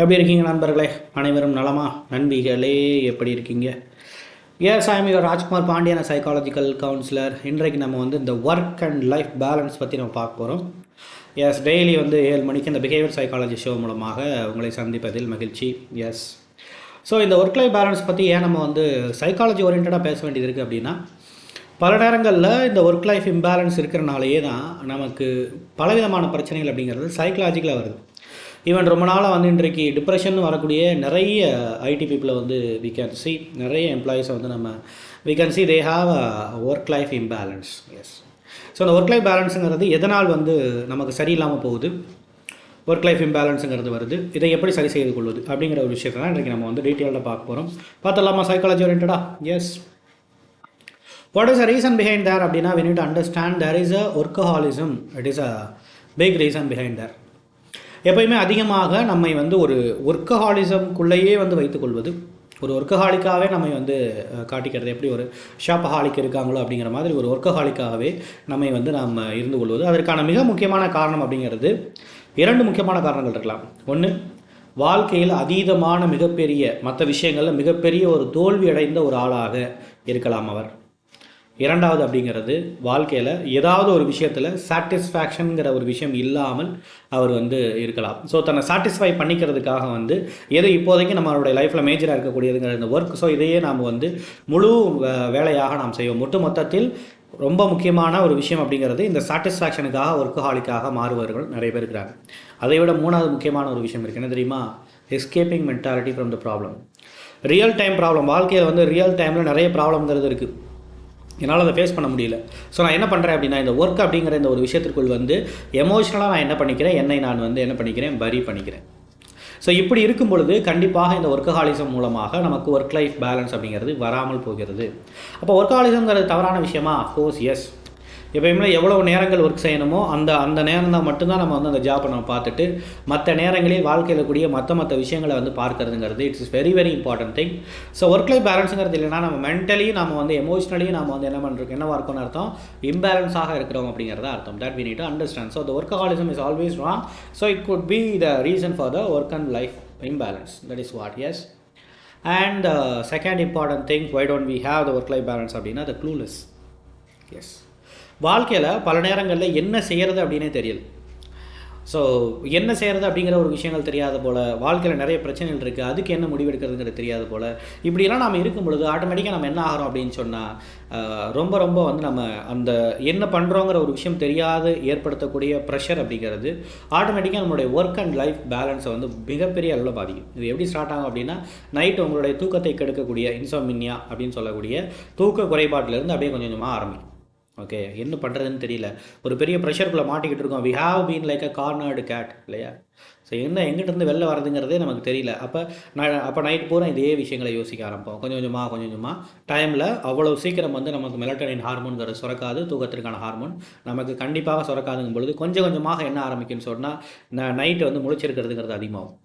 எப்படி இருக்கீங்க நண்பர்களே? அனைவரும் நலமா? நண்பிகளே எப்படி இருக்கீங்க? எஸ் சாமி ராஜ்குமார் பாண்டியன சைக்காலஜிக்கல் கவுன்சிலர் இன்றைக்கு நம்ம வந்து இந்த ஒர்க் அண்ட் லைஃப் பேலன்ஸ் பற்றி நம்ம பார்க்க போகிறோம் எஸ் டெய்லி வந்து ஏழு மணிக்கு இந்த பிஹேவியர் சைக்காலஜி ஷோ மூலமாக உங்களை சந்திப்பதில் மகிழ்ச்சி. எஸ் ஸோ இந்த ஒர்க் லைஃப் பேலன்ஸ் பற்றி ஏன் நம்ம வந்து சைக்காலஜி ஓரியன்டாக பேச வேண்டியது இருக்குது அப்படின்னா பல நேரங்களில் இந்த ஒர்க் லைஃப் இம்பேலன்ஸ் இருக்கிறனாலேயே தான் நமக்கு பலவிதமான பிரச்சனைகள் அப்படிங்கிறது சைக்கலாஜிக்கலாக வருது. ஈவன் ரொம்ப நாளாக வந்து இன்றைக்கு டிப்ரெஷன் வரக்கூடிய நிறைய ஐடி பீப்புளை வந்து வி கேன் சி நிறைய எம்ப்ளாயீஸை வந்து நம்ம we can see they have a work life imbalance yes so அந்த ஒர்க் லைஃப் பேலன்ஸுங்கிறது எதனால் வந்து நமக்கு சரியில்லாமல் போகுது? ஒர்க் லைஃப் இம்பேலன்ஸுங்கிறது வருது. இதை எப்படி சரி செய்து கொள்வது? அப்படிங்கிற ஒரு விஷயத்தை தான் இன்றைக்கி நம்ம வந்து டீட்டெயிலாக பார்க்க போகிறோம் பார்த்துடலாமா? Psychology ஓரியன்டா yes what is a reason behind there அப்படின்னா we need understand there is a workaholism it is a big reason behind there எப்பயுமே அதிகமாக நம்மை வந்து ஒரு ஒர்க்கஹாலிசம்குள்ளேயே வந்து வைத்துக்கொள்வது. ஒரு ஒர்க்கஹாலிக்காகவே நம்மை வந்து காட்டிக்கிறது. எப்படி ஒரு ஷாப்பஹாலிக் இருக்காங்களோ அப்படிங்கிற மாதிரி ஒரு ஒர்க்கஹாலிக்காகவே நம்மை வந்து நாம் இருந்து கொள்வது. அதற்கான மிக முக்கியமான காரணம் அப்படிங்கிறது இரண்டு முக்கியமான காரணங்கள் இருக்கலாம். ஒன்று வாழ்க்கையில் அதீதமான மிகப்பெரிய மற்ற விஷயங்களில் மிகப்பெரிய ஒரு தோல்வி அடைந்த ஒரு ஆளாக இருக்கலாம் அவர். இரண்டாவது அப்படிங்கிறது வாழ்க்கையில் ஏதாவது ஒரு விஷயத்தில் சாட்டிஸ்ஃபேக்ஷனுங்கிற ஒரு விஷயம் இல்லாமல் அவர் வந்து இருக்கலாம். ஸோ தன்னை சாட்டிஸ்ஃபை பண்ணிக்கிறதுக்காக வந்து எது இப்போதைக்கு நம்மளுடைய லைஃப்பில் மேஜராக இருக்கக்கூடியதுங்கிற இந்த ஒர்க் ஸோ இதையே நாம் வந்து முழு வே- வேலையாக நாம் செய்வோம். ஒட்டு மொத்தத்தில் ரொம்ப முக்கியமான ஒரு விஷயம் அப்படிங்கிறது இந்த சாட்டிஸ்ஃபேக்ஷனுக்காக ஒர்க்குஹாலிக்காக மாறுபவர்கள் நிறைய பேர் இருக்கிறாங்க. அதை விட மூணாவது முக்கியமான ஒரு விஷயம் இருக்குது என்ன தெரியுமா? Escaping mentality from the problem real time problem வாழ்க்கையில் வந்து ரியல் டைமில் நிறைய ப்ராப்ளம்ங்கிறது இருக்குது என்னால் அதை ஃபேஸ் பண்ண முடியல. ஸோ நான் என்ன பண்ணுறேன் அப்படின்னா இந்த ஒர்க் அப்படிங்கிற இந்த ஒரு விஷயத்திற்குள் வந்து எமோஷ்னலாக நான் என்ன பண்ணிக்கிறேன்? என்னை நான் வந்து என்ன பண்ணிக்கிறேன்? பரி பண்ணிக்கிறேன். ஸோ இப்படி இருக்கும் பொழுது கண்டிப்பாக இந்த ஒர்க்கஹாலிசம் மூலமாக நமக்கு ஒர்க் லைஃப் பேலன்ஸ் அப்படிங்கிறது வராமல் போகிறது. அப்போ ஒர்க்கஹாலிசம்ங்கிறது தவறான விஷயமா? அஃப்கோர்ஸ் எஸ் எப்பயுமே எவ்வளவு நேரங்கள் ஒர்க் செய்யணுமோ அந்த அந்த நேரம் தான் மட்டும்தான் நம்ம வந்து அந்த ஜாப்பை நம்ம பார்த்துட்டு மற்ற நேரங்களில் வாழ்க்கையில் கூடிய மற்ற மற்ற விஷயங்களை வந்து பார்க்கறதுங்கிறது. It's is very very important thing so work life பேலன்ஸுங்கிறது இல்லைன்னா நம்ம மென்டலி நம்ம வந்து எமோஷ்னலி நம்ம வந்து என்ன பண்ணுறோம் என்னவாக இருக்கும்னு அர்த்தம்? இம்பேலன்ஸாக இருக்கிறோம் அப்படிங்கிறத அர்த்தம். That we need to understand so the workaholism is always wrong so it could be the reason for the work and life imbalance that is what yes and second important thing why don't we have the work life balance அப்படின்னா the clueless S வாழ்க்கையில் பல நேரங்களில் என்ன செய்கிறது அப்படின்னே தெரியல. So என்ன செய்கிறது அப்படிங்கிற ஒரு விஷயங்கள் தெரியாத போல் வாழ்க்கையில் நிறைய பிரச்சனைகள் இருக்குது அதுக்கு என்ன முடிவெடுக்கிறதுங்கிறது தெரியாத போல். இப்படியெல்லாம் நம்ம இருக்கும் பொழுது ஆட்டோமேட்டிக்காக நம்ம என்ன ஆகிறோம் அப்படின்னு சொன்னால் ரொம்ப ரொம்ப வந்து நம்ம அந்த என்ன பண்ணுறோங்கிற ஒரு விஷயம் தெரியாது ஏற்படுத்தக்கூடிய ப்ரெஷர் அப்படிங்கிறது ஆட்டோமேட்டிக்காக நம்மளுடைய ஒர்க் அண்ட் லைஃப் பேலன்ஸை வந்து மிகப்பெரிய அளவில் பாதிக்கும். இது எப்படி ஸ்டார்ட் ஆகும் அப்படின்னா நைட்டு உங்களுடைய தூக்கத்தை கெடுக்கக்கூடிய இன்சோமினியா அப்படின்னு சொல்லக்கூடிய தூக்க குறைபாட்டிலேருந்து அப்படியே கொஞ்சம் கொஞ்சமாக ஆரம்பிக்கும். ஓகே என்ன பண்ணுறதுன்னு தெரியல. ஒரு பெரிய ப்ரெஷருக்குள்ளே மாட்டிக்கிட்டு இருக்கோம். We have been like a cornered cat இல்லையா? ஸோ என்ன எங்கிட்டேருந்து வெளில வரதுங்கிறதே நமக்கு தெரியல. அப்போ நான் அப்போ நைட் பூரா இதே விஷயங்களை யோசிக்க ஆரம்பிப்போம். கொஞ்சம் கொஞ்சமாக கொஞ்சம் கொஞ்சமாக டைமில் அவ்வளோ சீக்கிரம் வந்து நமக்கு மெலட்டனின் ஹார்மோன்கிறது சுரக்காது தூக்கத்திற்கான ஹார்மோன் நமக்கு கண்டிப்பாக சுரக்காதுங்கும் பொழுது கொஞ்சம் கொஞ்சமாக என்ன ஆரம்பிக்கும்னு சொன்னால் நான் நைட்டு வந்து முழிச்சிருக்கிறதுங்கிறது அதிகமாகும்.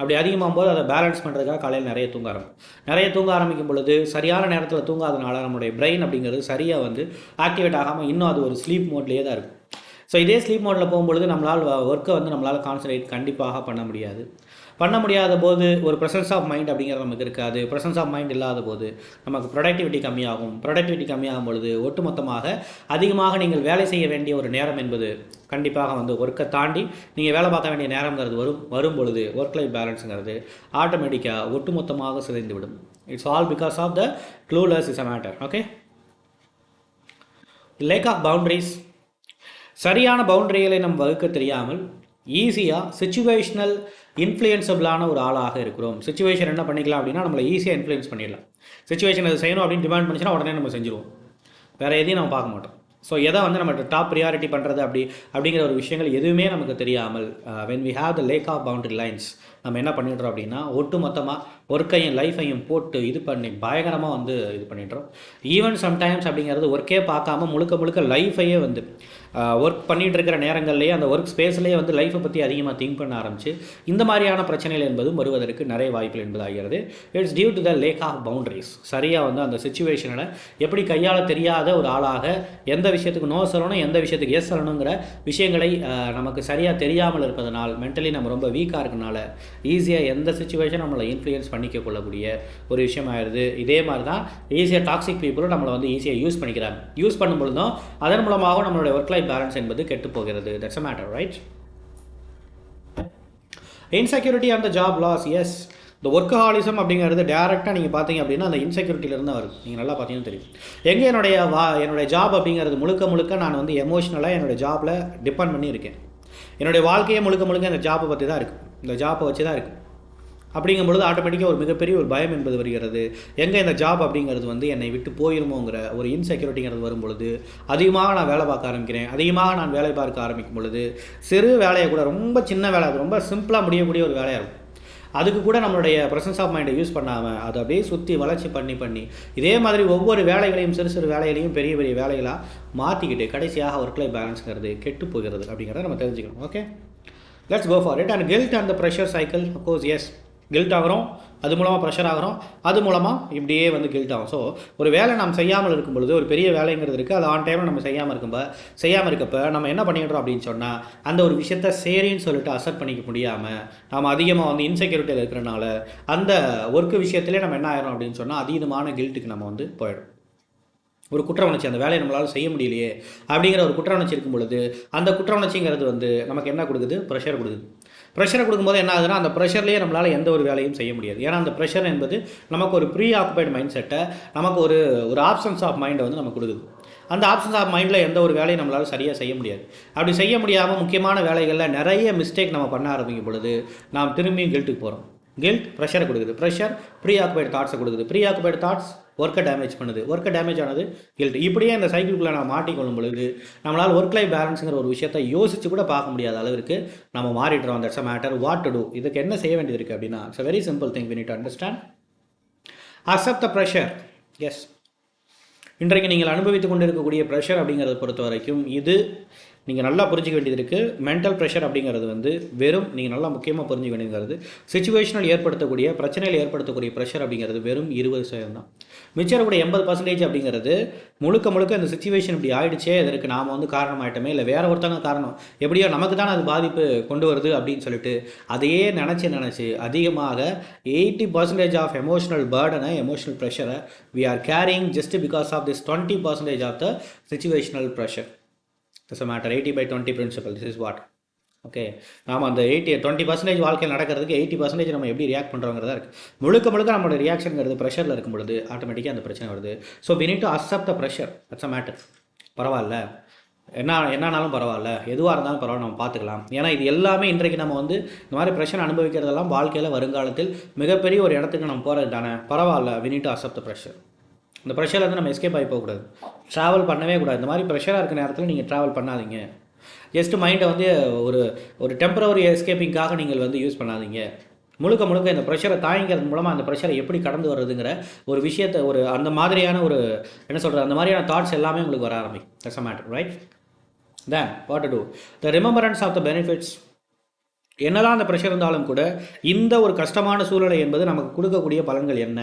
அப்படி அதிகமாகும் போது அதை பேலன்ஸ் பண்ணுறதுக்காக காலையில் நிறைய தூங்க ஆரம்பிக்கும் நிறைய தூங்க ஆரம்பிக்கும் பொழுது சரியான நேரத்தில் தூங்காதனால நம்மளுடைய பிரெயின் அப்படிங்கிறது சரியாக வந்து ஆக்டிவேட் ஆகாமல் இன்னும் அது ஒரு ஸ்லீப் மோட்லேயே தான் இருக்கும். ஸோ இதே ஸ்லீப் மோடில் போகும்பொழுது நம்மளால் ஒர்க்கை வந்து நம்மளால் கான்சன்ட்ரேட் கண்டிப்பாக பண்ண முடியாது. பண்ண முடியாத போது ஒரு ப்ரெசன்ஸ் ஆஃப் மைண்ட் அப்படிங்கிறது நமக்கு இருக்காது. ப்ரெசன்ஸ் ஆஃப் மைண்ட் இல்லாத போது நமக்கு ப்ரொடக்டிவிட்டி கம்மியாகும். ப்ரொடக்டிவிட்டி கம்மியாகும் பொழுது ஒட்டுமொத்தமாக அதிகமாக நீங்கள் வேலை செய்ய வேண்டிய ஒரு நேரம் என்பது கண்டிப்பாக வந்து ஒர்க்கை தாண்டி நீங்கள் வேலை பார்க்க வேண்டிய நேரங்கிறது வரும் வரும் பொழுது ஒர்க் லைஃப் பேலன்ஸுங்கிறது ஆட்டோமேட்டிக்காக ஒட்டுமொத்தமாக சிதைந்து விடும் it's all because of the clueless is a matter okay lack of boundaries சரியான பவுண்டரிகளை நம் வகுக்க தெரியாமல் ஈஸியாக சுச்சுவேஷனல் இன்ஃப்ளூயன்சபிளான ஒரு ஆளாக இருக்கிறோம். சுச்சுவேஷன் என்ன பண்ணிக்கலாம் அப்படின்னா நம்மளை ஈஸியாக இன்ஃப்ளூயன்ஸ் பண்ணிடலாம். சுச்சுவேஷன் அதை செய்யணும் அப்படின்னு டிமாண்ட் பண்ணிச்சுன்னா உடனே நம்ம செஞ்சுருவோம். வேறு எதையும் நம்ம பார்க்க மாட்டோம். ஸோ எதை வந்து நம்ம டாப் ப்ரியாரிட்டி பண்ணுறது அப்படி அப்படிங்கிற ஒரு விஷயங்கள் எதுவுமே நமக்கு தெரியாமல் when we have the lack of boundary lines நம்ம என்ன பண்ணிடுறோம் அப்படின்னா ஒட்டு மொத்தமாக ஒர்க்கையும் லைஃப்பையும் போட்டு இது பண்ணி பயங்கரமாக வந்து இது பண்ணிடுறோம். ஈவன் சம்டைம்ஸ் அப்படிங்கிறது ஒர்க்கே பார்க்காம முழுக்க முழுக்க லைஃபையே வந்து ஒர்க் பண்ணிகிட்டு இருக்கிற நேரங்கள்லேயே அந்த ஒர்க் ஸ்பேஸ்லேயே வந்து லைஃப்பை பற்றி அதிகமாக திங்க் பண்ண ஆரம்பிச்சு இந்த மாதிரியான பிரச்சனைகள் என்பதும் வருவதற்கு நிறைய வாய்ப்புகள் என்பதாகிறது. It's due to the lack of boundaries சரியாக வந்து அந்த சுச்சுவேஷனில் எப்படி கையாள தெரியாத ஒரு ஆளாக எந்த விஷயத்துக்கு நோ சொல்லணும் எந்த விஷயத்துக்கு எஸ் சொல்லணுங்கிற விஷயங்களை நமக்கு சரியாக தெரியாமல் இருப்பதனால் மென்டலி நம்ம ரொம்ப வீக்காக இருக்கனால ஈஸியாக எந்த சுச்சுவேஷன் நம்மளை இன்ஃப்ளூயன்ஸ் பண்ணிக்க கொள்ளக்கூடிய ஒரு விஷயம் ஆயிடுது இதே மாதிரி தான் ஈஸியாக டாக்ஸிக் பீப்புளும் நம்மளை வந்து ஈஸியாக யூஸ் பண்ணிக்கிறாங்க. யூஸ் பண்ணும்பொழுதும் அதன் மூலமாக நம்மளுடைய ஒர்க் லைஃப் பேலன்ஸ் என்பது கெட்டு போகிறது that's a matter right insecurity அந்த ஜாப் லாஸ் எஸ் இந்த ஒர்க்கஹாலிசம் அப்படிங்கிறது டேரெக்டாக நீங்கள் பார்த்தீங்க அப்படின்னா அந்த இன்செக்யூரிட்டியிலேருந்து வருது. நீங்கள் நல்லா பார்த்தீங்கன்னு தெரியும் எங்கே என்னுடைய வா என்னுடைய ஜாப் அப்படிங்கிறது முழுக்க முழுக்க நான் வந்து எமோஷ்னலாக என்னுடைய ஜாபில் டிபெண்ட் பண்ணி இருக்கேன் என்னுடைய வாழ்க்கையே முழுக்க முழுக்க இந்த ஜாப்பை பற்றி தான் இருக்குது இந்த ஜாப்பை வச்சு தான் இருக்குது அப்படிங்கும் பொழுது ஆட்டோமேட்டிக்காக ஒரு மிகப்பெரிய ஒரு பயம் என்பது வருகிறது. எங்கே இந்த ஜாப் அப்படிங்கிறது வந்து என்னை விட்டு போயிருமோங்கிற ஒரு இன்செக்யூரிட்டிங்கிறது வரும் பொழுது அதிகமாக நான் வேலை பார்க்க ஆரம்பிக்கிறேன். அதிகமாக நான் வேலை பார்க்க ஆரம்பிக்கும் பொழுது சிறு வேலையை கூட ரொம்ப சின்ன வேலை அது ரொம்ப சிம்பிளாக முடியக்கூடிய ஒரு வேலையாக இருக்கும். அதுக்கு கூட நம்மளுடைய ப்ரெசன்ஸ் ஆஃப் மைண்டை யூஸ் பண்ணாமல் அதை அப்படியே சுற்றி வளர்ச்சி பண்ணி பண்ணி இதே மாதிரி ஒவ்வொரு வேலைகளையும் சிறு சிறு வேலைகளையும் பெரிய பெரிய வேலைகளாக மாற்றிக்கிட்டு கடைசியாக ஒர்க் லைஃப் பேலன்ஸ்ங்கிறது கெட்டு போகிறது அப்படிங்கிறத நம்ம தெரிஞ்சுக்கணும். Okay let's go for it and guilt and the pressure cycle of course yes guilt ஆகிறோம் அது மூலமாக ப்ரெஷர் ஆகிறோம் அது மூலமாக இப்படியே வந்து கில்ட் ஆகும். ஸோ ஒரு வேலை நாம் செய்யாமல் இருக்கும் பொழுது ஒரு பெரிய வேலைங்கிறது இருக்குது அது ஆன் டைமில் நம்ம செய்யாமல் இருக்கும்போது செய்யாமல் இருக்கப்போ நம்ம என்ன பண்ணிடுறோம் அப்படின்னு சொன்னால் அந்த ஒரு விஷயத்த சரின்னு சொல்லிட்டு அசெப்ட் பண்ணிக்க முடியாமல் நாம் அதிகமாக வந்து இன்செக்யூரிட்டியில் இருக்கிறனால அந்த ஒர்க்கு விஷயத்திலே நம்ம என்ன ஆயிரும் அப்படின்னு சொன்னால் அதீதமான கில்ட்டுக்கு நம்ம வந்து போயிடும் ஒரு குற்ற உணர்ச்சி அந்த வேலையை நம்மளால் செய்ய முடியலையே அப்படிங்கிற ஒரு குற்ற உணர்ச்சி இருக்கும் பொழுது அந்த குற்ற உணர்ச்சிங்கிறது வந்து நமக்கு என்ன கொடுக்குது? ப்ரெஷர் கொடுக்குது. ப்ரெஷரை கொடுக்கும்போது என்ன ஆகுதுன்னா அந்த ப்ரெஷர்லேயே நம்மளால் எந்த ஒரு வேலையும் செய்ய முடியாது. ஏன்னா அந்த ப்ரெஷர் என்பது நமக்கு ஒரு ப்ரீ ஆக்குபைடு மைண்ட் செட்டை நமக்கு ஒரு ஒரு ஆப்ஷன்ஸ் ஆஃப் மைண்டை வந்து நமக்கு கொடுக்குது. அந்த ஆப்ஷன்ஸ் ஆஃப் மைண்டில் எந்த ஒரு வேலையும் நம்மளால் சரியாக செய்ய முடியாது. அப்படி செய்ய முடியாமல் முக்கியமான வேலைகளில் நிறைய மிஸ்டேக் நம்ம பண்ண ஆரம்பிக்கும் பொழுது நாம் திரும்பியும் கில்ட்டுக்கு போகிறோம் கில்ட் ப்ரெஷரை கொடுக்குது. ப்ரெஷர் ப்ரீ ஆக்குபைடு தாட்ஸை கொடுக்குது. ப்ரீ ஆக்குபைடு தாட்ஸ் ஒர்க்கை டேமேஜ் பண்ணுது. ஒர்க்கை டேமேஜ் ஆனது கில்ட் இப்படியே இந்த சைக்கிள்குள்ளே நம்ம மாட்டிக்கொள்ளும் பொழுது நம்மளால் ஒர்க் லைஃப் பேலன்ஸுங்கிற ஒரு விஷயத்தை யோசிச்சு கூட பார்க்க முடியாத அளவிற்கு நம்ம மாறிடுறோம். That's a matter what to do இதுக்கு என்ன செய்ய வேண்டியது இருக்குது அப்படின்னா it's very simple thing we need understand accept the pressure yes இன்றைக்கு நீங்கள் அனுபவித்துக் கொண்டிருக்கக்கூடிய ப்ரெஷர் அப்படிங்கிறத பொறுத்த வரைக்கும் இது நீங்கள் நல்லா புரிஞ்சிக்க வேண்டியது இருக்குது மென்டல் ப்ரெஷர் அப்படிங்கிறது வந்து வெறும் நீங்கள் நல்லா முக்கியமாக புரிஞ்சிக்க வேண்டியது சுச்சுவேஷனல் ஏற்படுத்தக்கூடிய பிரச்சனையில் ஏற்படுத்தக்கூடிய ப்ரெஷர் அப்படிங்கிறது வெறும் இருபது சதவீதம் தான். மிச்சம் இருக்கக்கூடிய எண்பது பர்சன்டேஜ் அப்படிங்கிறது முழுக்க முழுக்க இந்த சுச்சுவேஷன் இப்படி ஆயிடுச்சே இதற்கு நாம் வந்து காரணமாயிட்டோமே இல்லை வேற ஒருத்தவங்க காரணம். எப்படியோ நமக்கு தானே அது பாதிப்பு கொண்டு வருது அப்படின்னு சொல்லிட்டு அதையே நினச்சி நினச்சி அதிகமாக எயிட்டி பர்சன்டேஜ் ஆஃப் எமோஷனல் பேர்டனை எமோஷனல் ப்ரெஷரை we are carrying just because of this twenty percentage of the situational pressure it's matter eighty by twenty principle this is what okay நாம் அந்த எயிட்டி டுவெண்ட்டி பர்சன்டேஜ் வாழ்க்கையில் நடக்கிறதுக்கு eighty percentage நம்ம எப்படி react பண்ணுறோங்கிறதா இருக்குது முழுக்க முழுக்க நம்மளோட ரியாக்ஷனுங்கிறது ப்ரெஷரில் இருக்கும் பொழுது ஆட்டோமேட்டிக்காக அந்த பிரச்சனை வருது. So we need to accept the pressure that's a matter பரவாயில்ல. என்ன என்னன்னாலும் பரவாயில்ல. எதுவாக இருந்தாலும் பரவாயில்ல. நம்ம பார்த்துக்கலாம். ஏன்னா இது எல்லாமே இன்றைக்கு நம்ம வந்து இந்த மாதிரி பிரச்சனை அனுபவிக்கிறதெல்லாம் வாழ்க்கையில் வருங்காலத்தில் மிகப்பெரிய ஒரு இடத்துக்கு நம்ம போகிறது தானே பரவாயில்ல. We need to ப்ரெஷர் இந்த ப்ரெஷரில் வந்து நம்ம எஸ்கேப் ஆகி போகக்கூடாது ட்ராவல் பண்ணவே கூடாது. இந்த மாதிரி ப்ரெஷராக இருக்க நேரத்தில் நீங்கள் ட்ராவல் பண்ணாதீங்க. ஜஸ்ட் மைண்டை வந்து ஒரு ஒரு டெம்பரவரி எஸ்கேப்பிங்காக நீங்கள் வந்து யூஸ் பண்ணாதீங்க. முழுக்க முழுக்க இந்த ப்ரெஷரை தாங்கிக்கிறது மூலமாக அந்த ப்ரெஷரை எப்படி கடந்து வர்றதுங்கிற ஒரு விஷயத்தை ஒரு அந்த மாதிரியான ஒரு என்ன சொல்கிறது அந்த மாதிரியான தாட்ஸ் எல்லாமே உங்களுக்கு வர ஆரம்பிக்கும். That's a matter right then what to do the remembrance of the benefits என்னதான் அந்த ப்ரெஷர் இருந்தாலும் கூட இந்த ஒரு கஷ்டமான சூழ்நிலை என்பது நமக்கு கொடுக்கக்கூடிய பலன்கள் என்ன?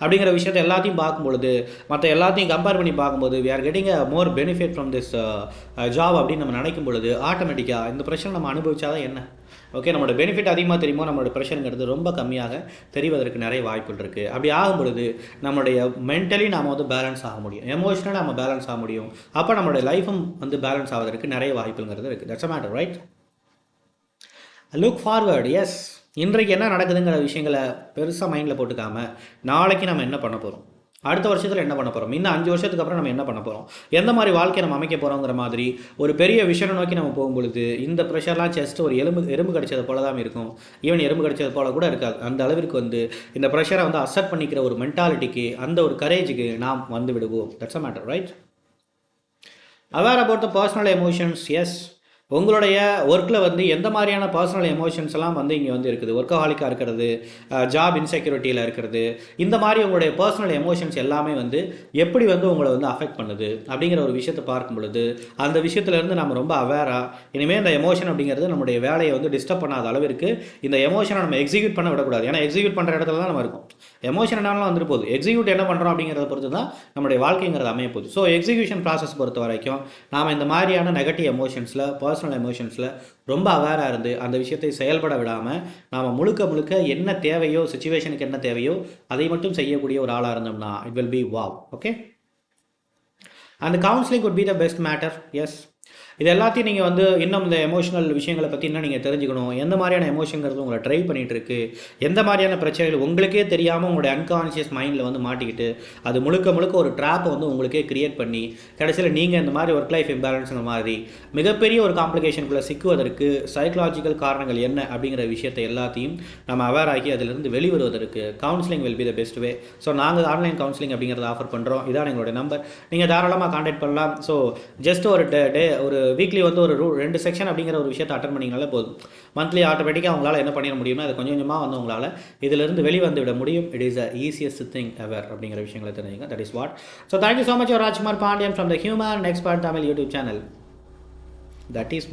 அப்படிங்கிற விஷயத்தை எல்லாத்தையும் பார்க்கும் பொழுது மற்ற எல்லாத்தையும் கம்பேர் பண்ணி பார்க்கும்போது we are getting a more benefit from this job அப்படின்னு நம்ம நினைக்கும் பொழுது ஆட்டோமேட்டிக்காக இந்த பிரச்சனை நம்ம அனுபவிச்சாதான் என்ன? ஓகே நம்மளோட பெனிஃபிட் அதிகமாக தெரியுமோ நம்மளோட ப்ரெஷருங்கிறது ரொம்ப கம்மியாக தெரிவதற்கு நிறைய வாய்ப்புகள் இருக்குது அப்படி ஆகும் பொழுது நம்மளுடைய மென்டலி நாம் வந்து பேலன்ஸ் ஆக முடியும். எமோஷனலாக நம்ம பேலன்ஸ் ஆக முடியும். அப்போ நம்மளுடைய லைஃபும் வந்து பேலன்ஸ் ஆவதற்கு நிறைய வாய்ப்புங்கிறது இருக்குது that's a matter right look forward yes இன்றைக்கு என்ன நடக்குதுங்கிற விஷயங்களை பெருசாக மைண்டில் போட்டுக்காம நாளைக்கு நம்ம என்ன பண்ண போகிறோம் அடுத்த வருஷத்தில் என்ன பண்ண போகிறோம் இன்னும் அஞ்சு வருஷத்துக்கு அப்புறம் நம்ம என்ன பண்ண போகிறோம் எந்த மாதிரி வாழ்க்கையை நம்ம அமைக்க போகிறோங்கிற மாதிரி ஒரு பெரிய விஷயம் நோக்கி நம்ம போகும்பொழுது இந்த ப்ரெஷர்லாம் ஜஸ்ட் ஒரு எலும்பு எறும்பு கடிச்சது போல தான் இருக்கும். ஈவன் எறும்பு கடிச்சது போல கூட இருக்காது. அந்த அளவிற்கு வந்து இந்த ப்ரெஷரை வந்து அக்செப்ட் பண்ணிக்கிற ஒரு மென்டாலிட்டிக்கு அந்த ஒரு கரேஜுக்கு நாம் வந்து விடுவோம். That's a matter right aware about the personal emotions yes உங்களுடைய ஒர்க்கில் வந்து எந்த மாதிரியான பர்சனல் எமோஷன்ஸ் எல்லாம் வந்து இங்கே வந்து இருக்குது? ஒர்க்கஹாலிக்காக இருக்கிறது ஜாப் இன்செக்யூரிட்டியில் இருக்கிறது இந்த மாதிரி உங்களுடைய பர்சனல் எமோஷன்ஸ் எல்லாமே வந்து எப்படி வந்து உங்களை வந்து அஃபெக்ட் பண்ணுது? அப்படிங்கிற ஒரு விஷயத்தை பார்க்கும் பொழுது அந்த விஷயத்துலேருந்து நம்ம ரொம்ப அவேராக இனிமேல் இந்த எமோஷன் அப்படிங்கிறது நம்முடைய வேலையை வந்து டிஸ்டர்ப் பண்ணாத அளவிற்கு இந்த எமோஷனை நம்ம எக்ஸிக்யூட் பண்ண விடக்கூடாது. ஏன்னா எக்ஸிக்யூட் பண்ணுற இடத்துல தான் நம்ம இருக்கும். எமோஷன் என்னாலும் வந்துட்டு போகுது? எக்ஸிக்யூட் என்ன பண்ணுறோம் அப்படிங்கிறத பொறுத்து தான் நம்முடைய வாழ்க்கைங்கிறது அமைய போகுது. ஸோ எக்ஸிக்யூஷன் ப்ராசஸ் பொறுத்த வரைக்கும் நாம் இந்த மாதிரியான நெகட்டிவ் எமோஷன்ஸில் பர்சனல் எமோஷன்ஸில் ரொம்ப அவேராக இருந்து அந்த விஷயத்தை செயல்பட விடாமல் நாம் முழுக்க முழுக்க என்ன தேவையோ சுச்சுவேஷனுக்கு என்ன தேவையோ அதை மட்டும் செய்யக்கூடிய ஒரு ஆளாக இருந்தோம்னா it will be wow okay அந்த counselling could be the best matter yes இது எல்லாத்தையும் நீங்கள் வந்து இன்னும் இந்த எமோஷனல் விஷயங்களை பற்றி இன்னும் நீங்கள் தெரிஞ்சுக்கணும். எந்த மாதிரியான எமோஷனுங்கிறது உங்களை ட்ரை பண்ணிகிட்டு இருக்கு? எந்த மாதிரியான பிரச்சனைகள் உங்களுக்கே தெரியாமல் உங்களுடைய அன்கான்ஷியஸ் மைண்டில் வந்து மாட்டிக்கிட்டு அது முழுக்க முழுக்க ஒரு ட்ராப்பை வந்து உங்களுக்கே கிரியேட் பண்ணி கடைசியில் நீங்கள் இந்த மாதிரி ஒர்க் லைஃப் இம்பேலன்ஸுங்கிற மாதிரி மிகப்பெரிய ஒரு காம்ப்ளிகேஷனுக்குள்ளே சிக்குவதற்கு சைக்கலாஜிக்கல் காரணங்கள் என்ன அப்படிங்கிற விஷயத்தை எல்லாத்தையும் நம்ம அவேர் ஆகி அதிலிருந்து வெளிவருவதற்கு counselling will be the best way so நாங்கள் ஆன்லைன் கவுன்சிலிங் அப்படிங்கிறத ஆஃபர் பண்ணுறோம் இதான் எங்களுடைய நம்பர் நீங்கள் தாராளமாக காண்டாக்ட் பண்ணலாம். ஸோ ஜஸ்ட் ஒரு டே டே ஒரு வீக்லி வந்து ஒரு ரெண்டு செக்ஷன் அப்படிங்கிற ஒரு விஷயத்தை அட்டன் பண்ணிங்கனாலே போதும். மந்த்லி ஆட்டோமேட்டிக்காக அவங்களால என்ன பண்ணிட முடியும்னா அது கொஞ்சம் கொஞ்சமாக வந்து உங்களால் இதிலிருந்து வெளிவந்து விட முடியும். It is a easiest thing ever அப்படிங்கிற விஷயங்களை தெரிஞ்சுங்க that is what so thank you so much Rajkumar Pandian from the human expert Tamil YouTube channel that is